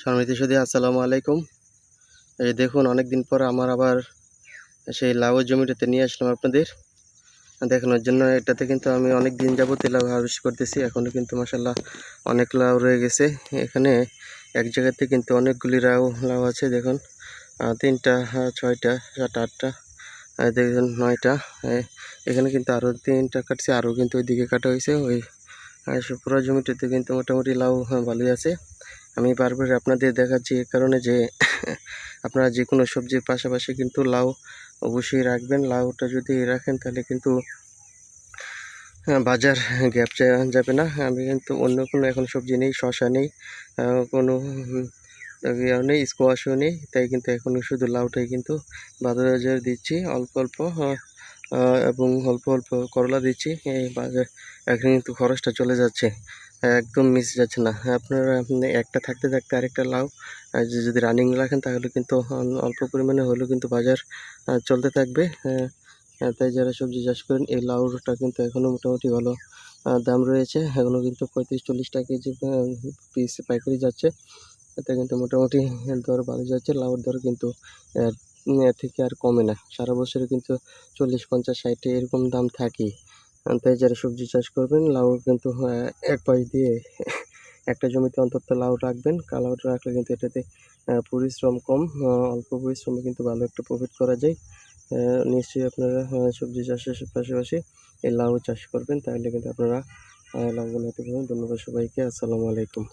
সম্মানিত সুদী আসসালামু আলাইকুম। এই দেখুন অনেক দিন পর আমার আবার সেই লাউ জমিটাতে নিয়ে আসলাম আপনাদের। দেখানোর জন্য এটাতে কিন্তু আমি অনেক দিন যাবত লাউ হারভেস্ট করতেছি। এখনও কিন্তু মাসাল্লাহ অনেক লাউ রয়ে গেছে। এখানে এক জায়গাতে কিন্তু অনেকগুলি লাউ লাউ আছে দেখুন। তিনটা ছয়টা সাতটা আটটা দেখুন নয়টা। এখানে কিন্তু আরও তিনটা কাটছে আরও কিন্তু ওইদিকে কাটা হয়েছে। ওই পুরো জমিটাতে কিন্তু মোটামুটি লাউ হ্যাঁ, ভালোই আছে। আমি বারবার আপনাদের দেখাচ্ছি এ কারণে যে আপনারা যে কোনো সবজির পাশাপাশি কিন্তু লাউ অবশ্যই রাখবেন। লাউটা যদি রাখেন তাহলে কিন্তু বাজার গ্যাপ যাবে না। আমি কিন্তু অন্য কোনো এখন সবজি নেই শশা নেই কোনো ইয়েও নেই, স্কোয়াশও নেই। তাই কিন্তু এখন শুধু লাউটাই কিন্তু বাজার দিচ্ছি। অল্প অল্প এবং অল্প অল্প করলা দিচ্ছি। এই বাজার, এখন কিন্তু খরচটা চলে যাচ্ছে। একদম মিস যাচ্ছে না। আপনারা একটা থাকতে থাকতে আরেকটা লাউ যদি রানিং রাখেন তাহলে কিন্তু অল্প পরিমাণে হলেও কিন্তু বাজার চলতে থাকবে। আহ, তাই যারা সবজি চাষ করেন এই লাউটা কিন্তু এখনও মোটামুটি ভালো দাম রয়েছে। এখনও কিন্তু পঁয়ত্রিশ চল্লিশ টাকা কেজি পিস পাইকারি যাচ্ছে। এতে কিন্তু মোটামুটি দর ভালো যাচ্ছে। লাউর দর কিন্তু এর থেকে আর কমে না। সারা বছরে কিন্তু চল্লিশ পঞ্চাশ ষাট এরকম দাম থাকেই। তাই যারা সবজি চাষ করবেন লাউ কিন্তু আহ, এক পাশ দিয়ে একটা জমিতে অন্তত লাউ রাখবেন। লাউটা রাখলে কিন্তু এটাতে পরিশ্রম কম অল্প পরিশ্রমে কিন্তু ভালো একটা প্রফিট করা যায়। নিশ্চয়ই আপনারা আহ, সবজি চাষের পাশাপাশি এই লাউ চাষ করবেন তাহলে কিন্তু আপনারা লাভবান হতে পারবেন। ধন্যবাদ সবাইকে। আসসালামু আলাইকুম।